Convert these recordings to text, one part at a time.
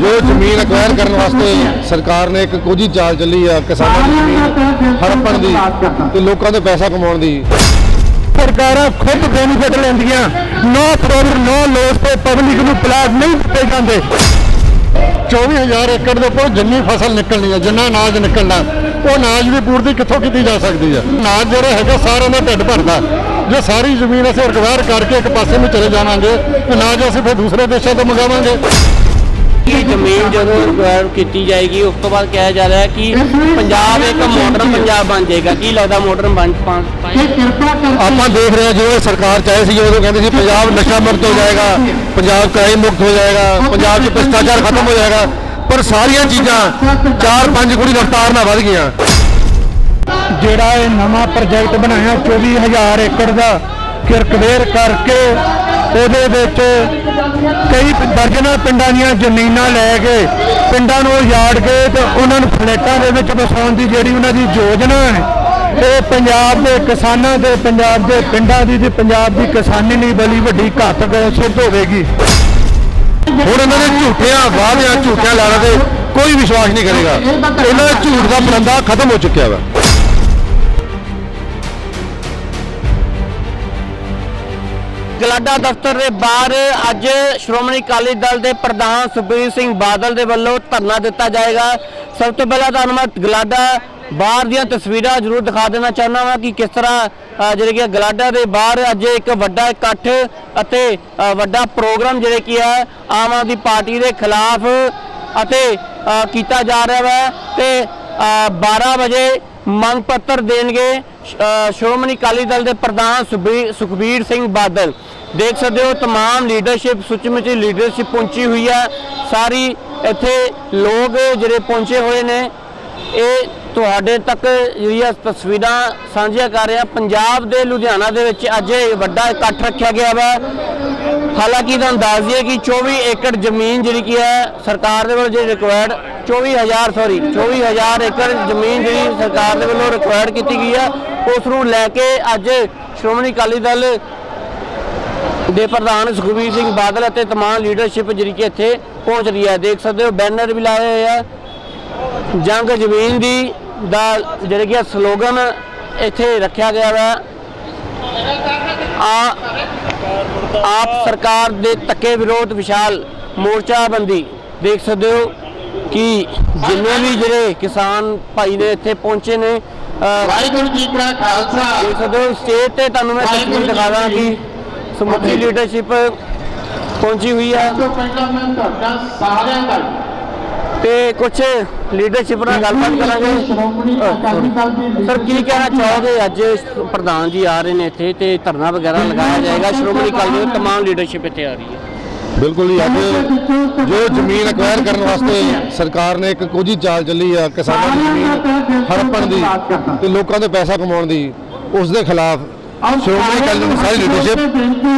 ਜੋ ਜ਼ਮੀਨ ਅਕਵਾਇਰ ਕਰਨ ਵਾਸਤੇ ਸਰਕਾਰ ਨੇ ਇੱਕ ਕੋਝੀ ਚਾਲ ਚੱਲੀ ਆ ਕਿਸਾਨਾਂ ਦੀ ਜ਼ਮੀਨ ਹੜੱਪਣ ਦੀ ਤੇ ਲੋਕਾਂ ਦੇ ਪੈਸਾ ਕਮਾਉਣ ਦੀ। ਸਰਕਾਰਾਂ ਖੁਦ ਬੈਨੀਫਿਟ ਲੈਂਦੀਆਂ। ਨੋ ਪ੍ਰੋਬਲਮ ਨੋ ਲੋਸ ਤੇ ਪਬਲਿਕ ਨੂੰ ਪਲਾਟ ਨਹੀਂ ਦਿੱਤੇ ਜਾਂਦੇ। 24000 ਏਕੜ ਦੇ ਉੱਪਰ ਜਿੰਨੀ ਫਸਲ ਨਿਕਲਣੀ ਹੈ ਜਿੰਨਾ ਅਨਾਜ ਨਿਕਲਣਾ ਉਹ ਅਨਾਜ ਦੀ ਪੂਰਤੀ ਕਿੱਥੋਂ ਕੀਤੀ ਜਾ ਸਕਦੀ ਹੈ? ਅਨਾਜ ਜਿਹੜਾ ਹੈਗਾ ਸਾਰਿਆਂ ਦਾ ਢਿੱਡ ਭਰਦਾ। ਜੇ ਸਾਰੀ ਜ਼ਮੀਨ ਅਸੀਂ ਰਿਕਵਾਇਰ ਕਰਕੇ ਇੱਕ ਪਾਸੇ ਨੂੰ ਚਲੇ ਜਾਵਾਂਗੇ ਅਨਾਜ ਅਸੀਂ ਫਿਰ ਦੂਸਰੇ ਦੇਸ਼ਾਂ ਤੋਂ ਮੰਗਾਵਾਂਗੇ। ਇਹ ਜ਼ਮੀਨ ਜਦੋਂ ਰਿਕਵਾਇਰ ਕੀਤੀ ਜਾਏਗੀ ਉਸ ਤੋਂ ਬਾਅਦ ਕਿਹਾ ਜਾ ਰਿਹਾ ਕਿ ਪੰਜਾਬ ਇੱਕ ਮਾਡਰਨ ਪੰਜਾਬ ਬਣ ਜਾਏਗਾ। ਕੀ ਲੱਗਦਾ ਮਾਡਰਨ ਬਣ ਪਾ- ਪਾਏਗਾ ਆਪਾਂ ਦੇਖ ਰਹੇ ਹਾਂ ਜਿਵੇਂ ਸਰਕਾਰ ਚਾਹੇ ਸੀ ਉਦੋਂ ਕਹਿੰਦੇ ਸੀ ਪੰਜਾਬ ਨਸ਼ਾ ਮੁਕਤ ਹੋ ਜਾਏਗਾ ਪੰਜਾਬ ਕ੍ਰਾਈਮ ਮੁਕਤ ਹੋ ਜਾਏਗਾ ਪੰਜਾਬ 'ਚ ਭ੍ਰਿਸ਼ਟਾਚਾਰ ਖਤਮ ਹੋ ਜਾਏਗਾ। ਪਰ ਸਾਰੀਆਂ ਚੀਜ਼ਾਂ ਚਾਰ ਪੰਜ ਗੁਣੀ ਰਫ਼ਤਾਰ ਨਾਲ ਵੱਧ ਗਈਆਂ। ਜਿਹੜਾ ਇਹ ਨਵਾਂ ਪ੍ਰੋਜੈਕਟ ਬਣਾਇਆ 24000 ਏਕੜ ਦਾ ਕਿਰਕਵੇਰ ਕਰਕੇ ਉਹਦੇ ਵਿੱਚ ਕਈ ਦਰਜਨਾਂ ਪਿੰਡਾਂ ਦੀਆਂ ਜ਼ਮੀਨਾਂ ਲੈ ਕੇ ਪਿੰਡਾਂ ਨੂੰ ਉਜਾੜ ਕੇ ਤੇ ਉਹਨਾਂ ਨੂੰ ਫਲੈਟਾਂ ਦੇ ਵਿੱਚ ਵਸਾਉਣ ਦੀ ਜਿਹੜੀ ਉਹਨਾਂ ਦੀ ਯੋਜਨਾ ਹੈ ਇਹ ਪੰਜਾਬ ਦੇ ਕਿਸਾਨਾਂ ਦੇ, ਪੰਜਾਬ ਦੇ ਪਿੰਡਾਂ ਦੀ ਤੇ ਪੰਜਾਬ ਦੀ ਕਿਸਾਨੀ ਲਈ ਬੜੀ ਵੱਡੀ ਘਾਤਕ ਸਿੱਧ ਹੋਵੇਗੀ। ਹੁਣ ਇਹਨਾਂ ਦੇ ਝੂਠਿਆਂ, ਵਾਅਦਿਆਂ, ਝੂਠਿਆਂ ਲਾਣਾ ਤੇ ਕੋਈ ਵਿਸ਼ਵਾਸ ਨਹੀਂ ਕਰੇਗਾ। ਇਹਨਾਂ ਦੇ ਝੂਠ ਦਾ ਪਰੰਦਾ ਖਤਮ ਹੋ ਚੁੱਕਿਆ ਵਾ। ਗਲਾਡਾ ਦਫ਼ਤਰ ਦੇ ਬਾਹਰ ਅੱਜ ਸ਼੍ਰੋਮਣੀ ਅਕਾਲੀ ਦਲ ਦੇ ਪ੍ਰਧਾਨ ਸੁਖਬੀਰ ਸਿੰਘ ਬਾਦਲ ਦੇ ਵੱਲੋਂ ਧਰਨਾ ਦਿੱਤਾ ਜਾਏਗਾ। ਸਭ ਤੋਂ ਪਹਿਲਾਂ ਤੁਹਾਨੂੰ ਮੈਂ ਗਲਾਡਾ ਬਾਹਰ ਦੀਆਂ ਤਸਵੀਰਾਂ ਜ਼ਰੂਰ ਦਿਖਾ ਦੇਣਾ ਚਾਹੁੰਦਾ ਹਾਂ ਕਿ ਕਿਸ ਤਰ੍ਹਾਂ ਜਿਹੜੇ ਕਿ ਗਲਾਡਾ ਦੇ ਬਾਹਰ ਅੱਜ ਇੱਕ ਵੱਡਾ ਇਕੱਠ ਅਤੇ ਵੱਡਾ ਪ੍ਰੋਗਰਾਮ ਜਿਹੜੇ ਕੀ ਹੈ ਆਮ ਆਦਮੀ ਪਾਰਟੀ ਦੇ ਖਿਲਾਫ ਅਤੇ ਕੀਤਾ ਜਾ ਰਿਹਾ ਹੈ ਤੇ ਅ, 12 ਵਜੇ ਮੰਗ ਪੱਤਰ ਦੇਣਗੇ। ਸ਼੍ਰੋਮਣੀ ਅਕਾਲੀ ਦਲ ਦੇ ਪ੍ਰਧਾਨ ਸੁਖਬੀਰ ਸੁਖਬੀਰ ਸਿੰਘ ਬਾਦਲ ਦੇਖ ਸਕਦੇ ਹੋ तमाम ਲੀਡਰਸ਼ਿਪ ਸੁਚਮੁਚੀ ਲੀਡਰਸ਼ਿਪ ਪਹੁੰਚੀ ਹੋਈ ਹੈ ਸਾਰੀ ਇੱਥੇ ਲੋਕ ਜਿਹੜੇ ਪਹੁੰਚੇ ਹੋਏ ਨੇ ਇਹ ਤੁਹਾਡੇ ਤੱਕ ਜਿਹੜੀਆਂ ਤਸਵੀਰਾਂ ਸਾਂਝੀਆਂ ਕਰ ਰਿਹਾ ਪੰਜਾਬ ਦੇ ਲੁਧਿਆਣਾ ਦੇ ਵਿੱਚ ਅੱਜ ਇਹ ਵੱਡਾ ਇਕੱਠ ਰੱਖਿਆ ਗਿਆ ਵਾ ਹਾਲਾਂਕਿ ਤੁਹਾਨੂੰ ਦੱਸ ਦਈਏ ਕਿ 24 ਏਕੜ ਜ਼ਮੀਨ ਜਿਹੜੀ ਕੀ ਹੈ ਸਰਕਾਰ ਦੇ ਵੱਲੋਂ ਜਿਹੜੀ ਰਿਕਵਾਇਰਡ 24000 ਸੌਰੀ 24000 ਏਕੜ ਜ਼ਮੀਨ ਜਿਹੜੀ ਸਰਕਾਰ ਦੇ ਵੱਲੋਂ ਰਿਕੁਆਇਰ ਕੀਤੀ ਗਈ ਹੈ ਉਸ ਨੂੰ ਲੈ ਕੇ ਅੱਜ ਸ਼੍ਰੋਮਣੀ ਅਕਾਲੀ ਦਲ ਦੇ ਪ੍ਰਧਾਨ ਸੁਖਬੀਰ ਸਿੰਘ ਬਾਦਲ ਅਤੇ ਤਮਾਮ ਲੀਡਰਸ਼ਿਪ ਜਿਹੜੀ ਕਿ ਇੱਥੇ ਪਹੁੰਚ ਰਹੀ ਹੈ ਦੇਖ ਸਕਦੇ ਹੋ ਬੈਨਰ ਵੀ ਲਾਏ ਹੋਏ ਆ। ਜੰਗ ਜ਼ਮੀਨ ਦੀ ਦਾ ਜਿਹੜੇ ਕਿ ਸਲੋਗਨ ਇੱਥੇ ਰੱਖਿਆ ਗਿਆ ਵਾ। ਆ, ਆਪ ਸਰਕਾਰ ਦੇ ਧੱਕੇ ਵਿਰੋਧ ਵਿਸ਼ਾਲ ਮੋਰਚਾ ਬੰਦੀ ਦੇਖ ਸਕਦੇ ਹੋ ਕਿ ਜਿੰਨੇ ਵੀ ਜਿਹੜੇ ਕਿਸਾਨ ਭਾਈ ਨੇ ਇੱਥੇ ਪਹੁੰਚੇ ਨੇ ਵਾਹਿਗੁਰੂ ਜੀ ਕਾ ਖਾਲਸਾ। ਦੇਖ ਸਕਦੇ ਹੋ ਸਟੇਜ ਤੇ ਤੁਹਾਨੂੰ ਮੈਂ ਤਸਵੀਰ ਦਿਖਾ ਦਾਂ ਕਿ ਸਮੁੱਚੀ ਲੀਡਰਸ਼ਿਪ ਪਹੁੰਚੀ ਹੋਈ ਹੈ ਤੋਂ ਪਹਿਲਾਂ ਮੈਂ ਤੁਹਾਡਾ ਸਾਰਿਆਂ ਦਾ ਤੇ ਕੁਝ ਲੀਡਰਸ਼ਿਪ ਨਾਲ ਗੱਲਬਾਤ ਕਰਾਂਗੇ। ਸਰ ਕੀ ਕਹਿਣਾ ਚਾਹੋਗੇ? ਅੱਜ ਪ੍ਰਧਾਨ ਜੀ ਆ ਰਹੇ ਨੇ ਇੱਥੇ ਤੇ ਧਰਨਾ ਵਗੈਰਾ ਲਗਾਇਆ ਜਾਏਗਾ। ਸ਼੍ਰੋਮਣੀ ਅਕਾਲੀ ਦਲ ਦੀ ਤਮਾਮ ਲੀਡਰਸ਼ਿਪ ਇੱਥੇ ਆ ਰਹੀ ਹੈ। ਬਿਲਕੁਲ ਜੀ ਅੱਜ ਜੋ ਜ਼ਮੀਨ ਅਕਵਾਇਰ ਕਰਨ ਵਾਸਤੇ ਸਰਕਾਰ ਨੇ ਇੱਕ ਕੋਝੀ ਚਾਲ ਚੱਲੀ ਆ ਕਿਸਾਨਾਂ ਦੀ ਜ਼ਮੀਨ ਹੜੱਪਣ ਦੀ ਤੇ ਲੋਕਾਂ ਦੇ ਪੈਸਾ ਕਮਾਉਣ ਦੀ ਉਸ ਦੇ ਖਿਲਾਫ ਸ਼੍ਰੋਮਣੀ ਅਕਾਲੀ ਸਾਰੀ ਲੀਡਰਸ਼ਿਪ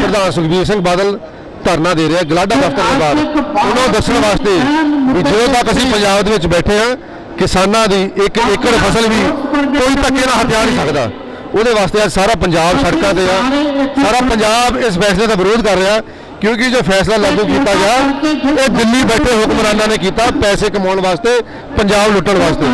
ਪ੍ਰਧਾਨ ਸੁਖਬੀਰ ਸਿੰਘ ਬਾਦਲ ਧਰਨਾ ਦੇ ਰਿਹਾ ਗਲਾਡਾ ਦਫ਼ਤਰ ਦੇ ਬਾਹਰ। ਉਹਨਾਂ ਨੂੰ ਦੱਸਣ ਵਾਸਤੇ ਵੀ ਜਦੋਂ ਤੱਕ ਅਸੀਂ ਪੰਜਾਬ ਦੇ ਵਿੱਚ ਬੈਠੇ ਹਾਂ ਕਿਸਾਨਾਂ ਦੀ ਇੱਕ ਏਕੜ ਫਸਲ ਵੀ ਕੋਈ ਧੱਕੇ ਨਾਲ ਹਥਿਆ ਨਹੀਂ ਸਕਦਾ। ਉਹਦੇ ਵਾਸਤੇ ਅੱਜ ਸਾਰਾ ਪੰਜਾਬ ਸੜਕਾਂ ਤੇ ਆ। ਸਾਰਾ ਪੰਜਾਬ ਇਸ ਫੈਸਲੇ ਦਾ ਵਿਰੋਧ ਕਰ ਰਿਹਾ। ਕਿਉਂਕਿ ਜੋ ਫੈਸਲਾ ਲਾਗੂ ਕੀਤਾ ਗਿਆ ਇਹ ਦਿੱਲੀ ਬੈਠੇ ਹੁਕਮਰਾਨਾਂ ਨੇ ਕੀਤਾ ਪੈਸੇ ਕਮਾਉਣ ਵਾਸਤੇ ਪੰਜਾਬ ਲੁੱਟਣ ਵਾਸਤੇ।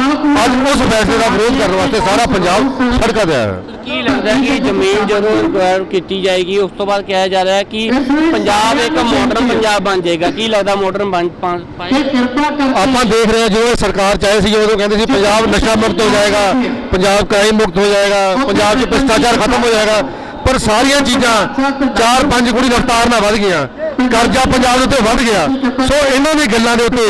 ਅੱਜ ਉਸ ਫੈਸਲੇ ਦਾ ਵਿਰੋਧ ਕਰਨ ਵਾਸਤੇ ਸਾਰਾ ਪੰਜਾਬ ਸੜਕਾਂ ਤੇ ਆਇਆ। ਹੈ ਕੀ ਲੱਗਦਾ ਕਿ ਜ਼ਮੀਨ ਜਦੋਂ ਰਿਕਵਾਇਰ ਕੀਤੀ ਜਾਏਗੀ ਉਸ ਤੋਂ ਬਾਅਦ ਕਿਹਾ ਜਾ ਰਿਹਾ ਹੈ ਕਿ ਪੰਜਾਬ ਇੱਕ ਮਾਡਰਨ ਪੰਜਾਬ ਬਣ ਜਾਏਗਾ। ਕੀ ਲੱਗਦਾ ਮਾਡਰਨ ਬਣ ਪਾ- ਪਾਏਗਾ ਕਿਰਪਾ ਕਰਕੇ ਆਪਾਂ ਦੇਖ ਰਹੇ ਹਾਂ ਜਿਵੇਂ ਸਰਕਾਰ ਚਾਹੇ ਸੀ ਉਦੋਂ ਕਹਿੰਦੇ ਸੀ ਪੰਜਾਬ ਨਸ਼ਾ ਮੁਕਤ ਹੋ ਜਾਏਗਾ ਪੰਜਾਬ ਕ੍ਰਾਈਮ ਮੁਕਤ ਹੋ ਜਾਏਗਾ ਪੰਜਾਬ 'ਚ ਭ੍ਰਿਸ਼ਟਾਚਾਰ ਖਤਮ ਹੋ ਜਾਏਗਾ। ਪਰ ਸਾਰੀਆਂ ਚੀਜ਼ਾਂ ਚਾਰ ਪੰਜ ਗੁਣੀ ਰਫ਼ਤਾਰ ਨਾਲ ਵੱਧ ਗਈਆਂ, ਕਰਜ਼ਾ ਪੰਜਾਬ ਦੇ ਉੱਤੇ ਵੱਧ ਗਿਆ। ਸੋ ਇਹਨਾਂ ਦੀ ਗੱਲਾਂ ਦੇ ਉੱਤੇ